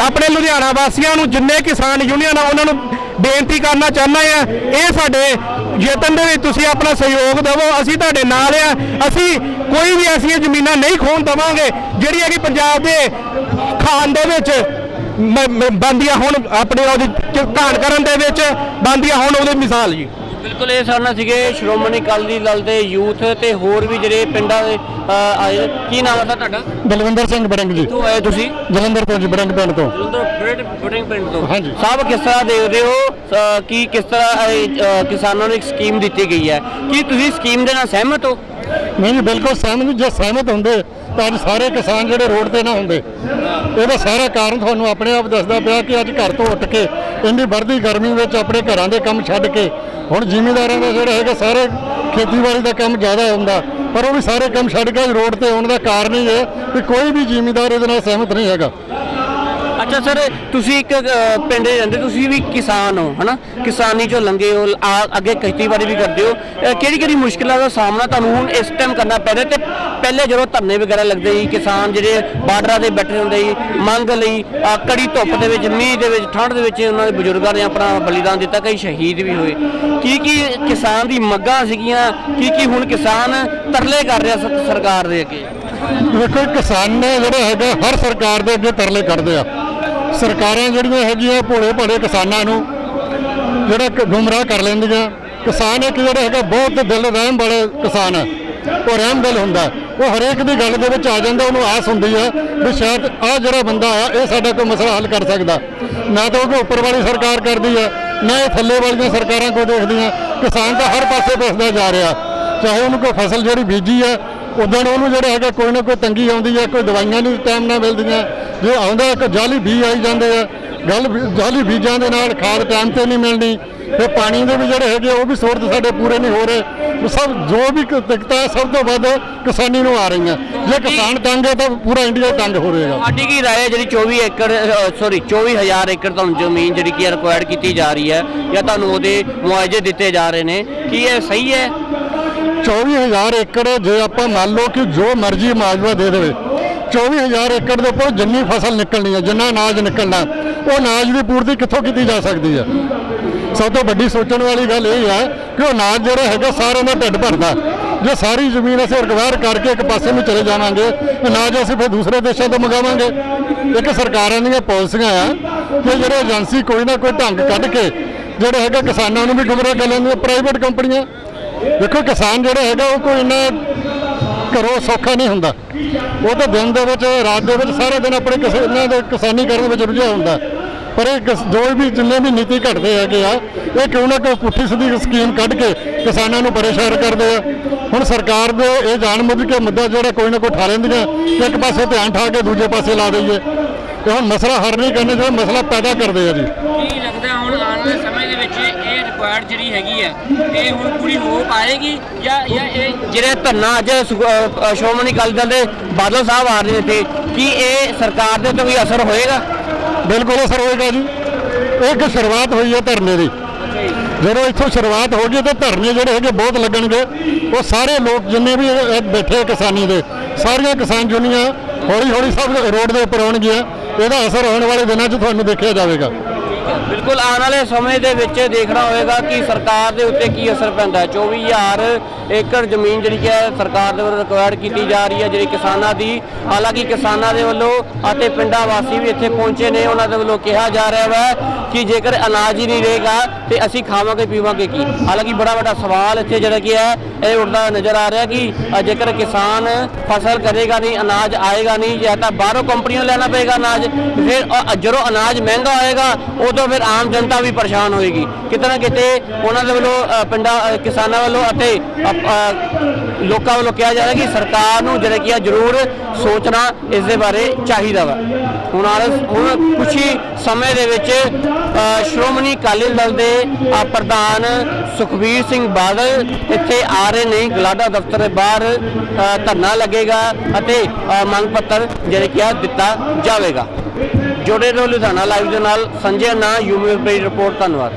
ਆਪਣੇ ਲੁਧਿਆਣਾ ਵਾਸੀਆਂ ਨੂੰ, ਜਿੰਨੇ ਕਿਸਾਨ ਯੂਨੀਅਨ ਆ, ਉਹਨਾਂ ਨੂੰ ਬੇਨਤੀ ਕਰਨਾ ਚਾਹੁੰਦਾ ਆ, ਇਹ ਸਾਡੇ ਯਤਨ ਦੇ ਵਿੱਚ ਤੁਸੀਂ ਆਪਣਾ ਸਹਿਯੋਗ ਦਿਵੋ, ਅਸੀਂ ਤੁਹਾਡੇ ਨਾਲ ਆ, ਅਸੀਂ ਕੋਈ ਵੀ ਐਸੀਆਂ ਜ਼ਮੀਨਾਂ ਨਹੀਂ ਖੋਣ ਦਵਾਂਗੇ ਜਿਹੜੀਆਂ ਕਿ ਪੰਜਾਬ ਦੇ ਖਾਨ ਦੇ ਵਿੱਚ ਬੰਦੀਆਂ ਹੁਣ ਆਪਣੇ ਉਹਦੀ ਘਾਣ ਕਰਨ ਦੇ ਵਿੱਚ ਬੰਦੀਆਂ ਹੁਣ ਉਹਦੀ ਮਿਸਾਲ ਜੀ। ਬਿਲਕੁਲ ਇਹ ਸਾਡੇ ਸੀਗੇ ਸ਼੍ਰੋਮਣੀ ਅਕਾਲੀ ਦਲ ਦੇ ਯੂਥ ਤੇ ਹੋਰ ਵੀ ਜਿਹੜੇ ਪਿੰਡਾਂ ਦੇ ਆਏ ਕੀ ਨਾਮ ਹੈ ਤੁਹਾਡਾ? ਬਲਵਿੰਦਰ ਸਿੰਘ ਬੜਿੰਗ ਜੀ। ਕਿੱਥੋਂ ਆਏ ਤੁਸੀਂ? ਜਲੰਧਰ ਤੋਂ ਜੀ ਬੜਿੰਗ ਪਿੰਡ ਤੋਂ। ਜਲੰਧਰ ਬ੍ਰਿਡ ਬ੍ਰਿਡਿੰਗ ਪਿੰਡ ਤੋਂ। ਹਾਂਜੀ। ਸਾਹਿਬ ਕਿਸ ਤਰ੍ਹਾਂ ਦੇਖਦੇ ਹੋ ਕੀ ਕਿਸ ਤਰ੍ਹਾਂ ਕਿਸਾਨਾਂ ਨੂੰ ਇੱਕ ਸਕੀਮ ਦਿੱਤੀ ਗਈ ਹੈ? ਕੀ ਤੁਸੀਂ ਸਕੀਮ ਦੇ ਨਾਲ ਸਹਿਮਤ ਹੋ? ਨਹੀਂ ਜੀ ਬਿਲਕੁਲ ਸਹਿਮਤ ਜੇ ਸਹਿਮਤ ਹੁੰਦੇ, ਤਾਂ ਅੱਜ ਸਾਰੇ ਕਿਸਾਨ ਜਿਹੜੇ ਰੋਡ ਤੇ ਨਾ ਹੁੰਦੇ। ਇਹਦਾ ਸਾਰਾ ਕਾਰਨ ਤੁਹਾਨੂੰ ਆਪਣੇ ਆਪ ਦੱਸਦਾ ਪਿਆ ਕਿ ਅੱਜ ਘਰ ਤੋਂ ਉੱਠ ਕੇ ਇੰਨੀ ਵੱਧਦੀ ਗਰਮੀ ਵਿੱਚ ਆਪਣੇ ਘਰਾਂ ਦੇ ਕੰਮ ਛੱਡ ਕੇ, ਹੁਣ ਜ਼ਿਮੀਂਦਾਰਾਂ ਦਾ ਜਿਹੜਾ ਹੈਗਾ ਸਾਰੇ ਖੇਤੀਬਾੜੀ ਦਾ ਕੰਮ ਜ਼ਿਆਦਾ ਹੁੰਦਾ, ਪਰ ਉਹ ਵੀ ਸਾਰੇ ਕੰਮ ਛੱਡ ਕੇ ਅੱਜ ਰੋਡ ਤੇ ਆਉਣ ਦਾ ਕਾਰਨ ਹੀ ਹੈ ਕਿ ਕੋਈ ਵੀ ਜ਼ਿਮੀਂਦਾਰ ਇਹਦੇ ਨਾਲ ਸਹਿਮਤ ਨਹੀਂ ਹੈਗਾ। ਅੱਛਾ ਸਰ ਤੁਸੀਂ ਇੱਕ ਅ, ਪਿੰਡ ਦੇ ਰਹਿੰਦੇ ਤੁਸੀਂ ਵੀ ਕਿਸਾਨ ਹੋ ਹਨਾ? ਕਿਸਾਨੀ ਚੋਂ ਲੰਗੇ ਹੋ ਆ- ਅੱਗੇ ਖੇਤੀਬਾੜੀ ਵੀ ਕਰਦੇ ਹੋ। ਕਿਹੜੀ ਕਿਹੜੀ ਮੁਸ਼ਕਲਾਂ ਦਾ ਸਾਹਮਣਾ ਤੁਹਾਨੂੰ ਹੁਣ ਇਸ ਟਾਈਮ ਕਰਨਾ ਪੈ ਰਿਹਾ? ਤੇ ਪਹਿਲੇ ਜਦੋਂ ਧਰਨੇ ਵਗੈਰਾ ਲੱਗਦੇ ਸੀ ਕਿਸਾਨ ਜਿਹੜੇ ਬਾਰਡਰਾਂ ਤੇ ਬੈਠੇ ਹੁੰਦੇ ਸੀ ਮੰਗ ਲਈ ਅ, ਕੜੀ ਧੁੱਪ ਦੇ ਵਿੱਚ ਮੀਂਹ ਦੇ ਵਿੱਚ ਠੰਡ ਦੇ ਵਿੱਚ ਉਹਨਾਂ ਦੇ ਬਜ਼ੁਰਗਾਂ ਨੇ ਆਪਣਾ ਬਲੀਦਾਨ ਦਿੱਤਾ ਕਈ ਸ਼ਹੀਦ ਵੀ ਹੋਏ। ਕੀ ਕੀ ਕਿਸਾਨ ਦੀ ਮੰਗਾਂ ਸੀਗੀਆਂ? ਕੀ ਕੀ ਹੁਣ ਕਿਸਾਨ ਤਰਲੇ ਕਰ ਰਿਹਾ ਸ- ਸਰਕਾਰ ਦੇ ਅੱਗੇ? ਦੇਖੋ ਕਿਸਾਨ ਨੇ ਜਿਹੜਾ ਹੈਗਾ ਹਰ ਸਰਕਾਰ ਦੇ ਅੱਗੇ ਤਰਲੇ ਕੱਢਦੇ ਆ। ਸਰਕਾਰਾਂ ਜਿਹੜੀਆਂ ਹੈਗੀਆਂ ਭੋਲੇ ਭਾਲੇ ਕਿਸਾਨਾਂ ਨੂੰ ਜਿਹੜਾ ਗੁੰਮਰਾਹ ਕਰ ਲੈਂਦੀਆਂ, ਕਿਸਾਨ ਇੱਕ ਜਿਹੜਾ ਹੈਗਾ ਬਹੁਤ ਦਿਲ ਰਹਿਮ ਵਾਲੇ ਕਿਸਾਨ ਹੈ ਉਹ ਰਹਿਮ ਦਿਲ ਹੁੰਦਾ। ਉਹ ਹਰੇਕ ਦੀ ਗੱਲ ਦੇ ਵਿੱਚ ਆ ਜਾਂਦਾ, ਉਹਨੂੰ ਆਸ ਹੁੰਦੀ ਹੈ ਵੀ ਸ਼ਾਇਦ ਆਹ ਜਿਹੜਾ ਬੰਦਾ ਆ, ਇਹ ਸਾਡਾ ਕੋਈ ਮਸਲਾ ਹੱਲ ਕਰ ਸਕਦਾ। ਨਾ ਤਾਂ ਉਹ ਉੱਪਰ ਵਾਲੀ ਸਰਕਾਰ ਕਰਦੀ ਹੈ ਨਾ ਇਹ ਥੱਲੇ ਵਾਲੀਆਂ ਸਰਕਾਰਾਂ ਕੋਈ ਦੇਖਦੀਆਂ। ਕਿਸਾਨ ਤਾਂ ਹਰ ਪਾਸੇ ਫਸਦਾ ਜਾ ਰਿਹਾ। ਚਾਹੇ ਉਹਨੂੰ ਕੋਈ ਫਸਲ ਜਿਹੜੀ ਬੀਜੀ ਹੈ ਉਦੋਂ ਉਹਨੂੰ ਜਿਹੜਾ ਹੈਗਾ ਕੋਈ ਨਾ ਕੋਈ ਤੰਗੀ ਆਉਂਦੀ ਹੈ ਕੋਈ ਦਵਾਈਆਂ ਨਹੀਂ ਟਾਈਮ ਨਾਲ ਮਿਲਦੀਆਂ। ਜੇ ਆਉਂਦਾ ਇੱਕ ਜਾਲੀ ਬੀਜ ਆਈ ਜਾਂਦੇ ਆ ਗੱਲ ਜਾਲੀ ਬੀਜਾਂ ਦੇ ਨਾਲ ਖਾਦ ਟਾਈਮ ਤੇ ਨਹੀਂ ਮਿਲਣੀ ਤੇ ਪਾਣੀ ਦੇ ਵੀ ਜਿਹੜੇ ਹੈਗੇ ਉਹ ਵੀ ਸੋਰਸ ਸਾਡੇ ਪੂਰੇ ਨਹੀਂ ਹੋ ਰਹੇ। ਸਭ ਜੋ ਵੀ ਦਿੱਕਤਾਂ ਹੈ, ਸਭ ਤੋਂ ਵੱਧ ਕਿਸਾਨੀ ਨੂੰ ਆ ਰਹੀਆਂ। ਜੇ ਕਿਸਾਨ ਤੰਗ ਹੈ ਤਾਂ ਪੂਰਾ ਇੰਡੀਆ ਤੰਗ ਹੋ ਰਹੇਗਾ। ਤੁਹਾਡੀ ਕੀ ਰਾਏ ਹੈ ਜਿਹੜੀ 24 ਏਕੜ ਸੌਰੀ 24000 ਏਕੜ ਤੁਹਾਨੂੰ ਜ਼ਮੀਨ ਜਿਹੜੀ ਕੀ ਰਿਕੁਆਇਰਡ ਕੀਤੀ ਜਾ ਰਹੀ ਹੈ ਜਾਂ ਤੁਹਾਨੂੰ ਉਹਦੇ ਮੁਆਵਜ਼ੇ ਦਿੱਤੇ ਜਾ ਰਹੇ ਨੇ ਕੀ ਇਹ ਸਹੀ ਹੈ? 24000 ਏਕੜ ਜੇ ਆਪਾਂ ਮੰਨ ਲਓ ਕਿ ਜੋ ਮਰਜ਼ੀ ਮਾਜਵਾ ਦੇ ਦੇਵੇ 24000 ਏਕੜ ਦੇ ਉੱਪਰ ਜਿੰਨੀ ਫਸਲ ਨਿਕਲਣੀ ਹੈ, ਜਿੰਨਾ ਅਨਾਜ ਨਿਕਲਣਾ, ਉਹ ਅਨਾਜ ਦੀ ਪੂਰਤੀ ਕਿੱਥੋਂ ਕੀਤੀ ਜਾ ਸਕਦੀ ਹੈ? ਸਭ ਤੋਂ ਵੱਡੀ ਸੋਚਣ ਵਾਲੀ ਗੱਲ ਇਹ ਹੈ ਕਿ ਉਹ ਅਨਾਜ ਜਿਹੜਾ ਹੈਗਾ ਸਾਰਿਆਂ ਦਾ ਢਿੱਡ ਭਰਦਾ ਜੇ ਸਾਰੀ ਜ਼ਮੀਨ ਅਸੀਂ ਰਿਕਵਾਇਰ ਕਰਕੇ ਇੱਕ ਪਾਸੇ ਨੂੰ ਚਲੇ ਜਾਵਾਂਗੇ, ਅਨਾਜ ਅਸੀਂ ਫਿਰ ਦੂਸਰੇ ਦੇਸ਼ਾਂ ਤੋਂ ਮੰਗਾਵਾਂਗੇ। ਇੱਕ ਸਰਕਾਰਾਂ ਦੀਆਂ ਪਾਲਿਸੀਆਂ ਆ ਕਿ ਜਿਹੜੇ ਏਜੰਸੀ ਕੋਈ ਨਾ ਕੋਈ ਢੰਗ ਕੱਢ ਕੇ ਜਿਹੜਾ ਹੈਗਾ ਕਿਸਾਨਾਂ ਨੂੰ ਵੀ ਗੁੰਮਰਾਹ ਕਰ ਲੈਂਦੀਆਂ ਪ੍ਰਾਈਵੇਟ ਕੰਪਨੀਆਂ। ਦੇਖੋ ਕਿਸਾਨ ਜਿਹੜਾ ਹੈਗਾ ਉਹ ਕੋਈ ਇੰਨਾ ਘਰੋਂ ਸੌਖਾ ਨਹੀਂ ਹੁੰਦਾ। ਉਹ ਤਾਂ ਦਿਨ ਦੇ ਵਿੱਚ, ਰਾਤ ਦੇ ਵਿੱਚ ਸਾਰਾ ਦਿਨ ਆਪਣੇ ਕਿਸਾਨਾਂ ਦੇ ਕਿਸਾਨੀ ਕਰਨ ਵਿੱਚ ਰੁੱਝਿਆ ਹੁੰਦਾ। ਪਰ ਇਹ ਜੋ ਵੀ ਜਿੰਨੇ ਵੀ ਨੀਤੀ ਘਟਦੇ ਹੈਗੇ ਆ, ਇਹ ਕਿਉਂ ਨਾ ਕੋਈ ਪੁੱਠੀ ਸਿੱਧੀ ਸਕੀਮ ਕੱਢ ਕੇ ਕਿਸਾਨਾਂ ਨੂੰ ਪਰੇਸ਼ਾਨ ਕਰਦੇ ਆ। ਹੁਣ ਸਰਕਾਰ ਦੇ ਇਹ ਜਾਣ ਮੁੱਝ ਕੇ ਮੁੱਦਾ ਜਿਹੜਾ ਕੋਈ ਨਾ ਕੋਈ ਠਾ ਲੈਂਦੀਆਂ, ਇੱਕ ਪਾਸੇ ਧਿਆਨ ਠਾ ਕੇ ਦੂਜੇ ਪਾਸੇ ਲਾ ਦਈਏ। ਤੇ ਹੁਣ ਮਸਲਾ ਹੱਲ ਨਹੀਂ ਕਰਨੇ ਜਿਹੜਾ ਮਸਲਾ ਪੈਦਾ ਕਰਦੇ ਆ ਜੀ। ਕੀ ਲੱਗਦਾ ਹੁਣ ਆਉਣ ਵਾਲੇ ਸਮੇਂ ਦੇ ਵਿੱਚ ਇਹ ਰਿਕੁਆਇਰਡ ਜਿਹੜੀ ਹੈਗੀ ਹੈ ਇਹ ਹੁਣ ਪੂਰੀ ਹੋ ਪਾਏਗੀ ਜਾਂ ਜਾਂ ਇਹ ਜਿਹੜੇ ਧਰਨਾ ਅੱਜ ਸੁਖ- ਅ, ਅ, ਸ਼੍ਰੋਮਣੀ ਅਕਾਲੀ ਦਲ ਦੇ ਬਾਦਲ ਸਾਹਿਬ ਆ ਰਹੇ ਨੇ ਕੀ ਇਹ ਸਰਕਾਰ ਦੇ ਉੱਤੇ ਕੋਈ ਅਸਰ ਹੋਏਗਾ? ਬਿਲਕੁਲ ਅਸਰ ਹੋਏਗਾ ਜੀ। ਇਹ ਇੱਕ ਸ਼ੁਰੂਆਤ ਹੋਈ ਹੈ ਧਰਨੇ ਦੀ। ਜਦੋਂ ਇੱਥੋਂ ਸ਼ੁਰੂਆਤ ਹੋ ਗਈ ਤੇ ਧਰਨੇ ਜਿਹੜੇ ਹੈਗੇ ਬਹੁਤ ਲੱਗਣਗੇ। ਉਹ ਸਾਰੇ ਲੋਕ ਜਿੰਨੇ ਵੀ ਇਹ- ਇਹ ਬੈਠੇ ਆ ਕਿਸਾਨੀ ਦੇ ਸਾਰੀਆਂ ਕਿਸਾਨ ਯੂਨੀਆਂ ਹੌਲੀ ਹੌਲੀ ਸਭ ਰੋਡ ਦੇ ਉੱਪਰ ਆਉਣਗੀਆਂ। ਇਹਦਾ ਅਸਰ ਆਉਣ ਵਾਲੇ ਦਿਨਾਂ 'ਚ ਤੁਹਾਨੂੰ ਦੇਖਿਆ ਜਾਵੇਗਾ। ਬਿਲਕੁਲ, ਆਉਣ ਵਾਲੇ ਸਮੇਂ ਦੇ ਵਿੱਚ ਦੇਖਣਾ ਹੋਵੇਗਾ ਕਿ ਸਰਕਾਰ ਦੇ ਉੱਤੇ ਕੀ ਅਸਰ ਪੈਂਦਾ ਹੈ। 24000 ਏਕੜ ਜ਼ਮੀਨ ਜਿਹੜੀ ਹੈ ਸਰਕਾਰ ਦੇ ਵੱਲੋਂ ਰਿਕਵਾਇਰਡ ਕੀਤੀ ਜਾ ਰਹੀ ਹੈ, ਜਿਹੜੀ ਕਿਸਾਨਾਂ ਦੀ, ਹਾਲਾਂਕਿ ਕਿਸਾਨਾਂ ਦੇ ਵੱਲੋਂ ਅਤੇ ਪਿੰਡਾਂ ਵਾਸੀ ਵੀ ਇੱਥੇ ਪਹੁੰਚੇ ਨੇ, ਉਹਨਾਂ ਦੇ ਵੱਲੋਂ ਕਿਹਾ ਜਾ ਰਿਹਾ ਹੈ ਕਿ ਜੇਕਰ ਅਨਾਜ ਹੀ ਨਹੀਂ ਰਹੇਗਾ ਤੇ ਅਸੀਂ ਖਾਵਾਂਗੇ, ਪੀਵਾਂਗੇ ਕੀ? ਹਾਲਾਂਕਿ ਬੜਾ ਵੱਡਾ ਸਵਾਲ ਇੱਥੇ ਜਿਹੜਾ ਕੀ ਹੈ, ਇਹ ਉੱਠਦਾ ਨਜ਼ਰ ਆ ਰਿਹਾ ਕਿ ਜੇਕਰ ਕਿਸਾਨ ਫਸਲ ਕਰੇਗਾ ਨਹੀਂ, ਅਨਾਜ ਆਏਗਾ ਨਹੀਂ, ਜਾਂ ਤਾਂ ਬਾਹਰੋਂ ਕੰਪਨੀਆਂ ਨੂੰ ਲੈਣਾ ਪਏਗਾ ਅਨਾਜ, ਫਿਰ ਜਦੋਂ ਅਨਾਜ ਮਹਿੰਗਾ ਹੋਏਗਾ, ਉਦੋਂ ਫਿਰ ਆਮ ਜਨਤਾ ਵੀ ਪਰੇਸ਼ਾਨ ਹੋਏਗੀ। ਕਿਤੇ ਨਾ ਕਿਤੇ ਉਹਨਾਂ ਦੇ ਵੱਲੋਂ ਪਿੰਡਾਂ ਕਿਸਾਨਾਂ ਵੱਲੋਂ ਅਤੇ ਲੋਕਾਂ ਵੱਲੋਂ ਕਿਹਾ ਜਾ ਰਿਹਾ ਕਿ ਸਰਕਾਰ ਨੂੰ ਜਿਹੜਾ ਕੀ ਆ ਜ਼ਰੂਰ ਸੋਚਣਾ ਇਸ ਦੇ ਬਾਰੇ ਚਾਹੀਦਾ ਵਾ। ਹੁਣ ਆਲੇ ਹੁਣ ਕੁਛ ਹੀ ਸਮੇਂ ਦੇ ਵਿੱਚ ਸ਼੍ਰੋਮਣੀ ਅਕਾਲੀ ਦਲ ਦੇ ਪ੍ਰਧਾਨ ਸੁਖਬੀਰ ਸਿੰਘ ਬਾਦਲ ਇੱਥੇ ਆ ਰਹੇ ਨੇ। ਗਲਾਡਾ ਦਫ਼ਤਰ ਦੇ ਬਾਹਰ ਧਰਨਾ ਲੱਗੇਗਾ ਅਤੇ ਮੰਗ ਪੱਤਰ ਜਿਹੜੇ ਕਿ ਆ ਦਿੱਤਾ ਜਾਵੇਗਾ। ਜੁੜੇ ਰਹੋ ਲੁਧਿਆਣਾ ਲਾਈਵ ਦੇ ਨਾਲ। ਸੰਜੇ ਨਾ ਯੂਮੀ ਰਿਪੋਰਟ, ਧੰਨਵਾਦ।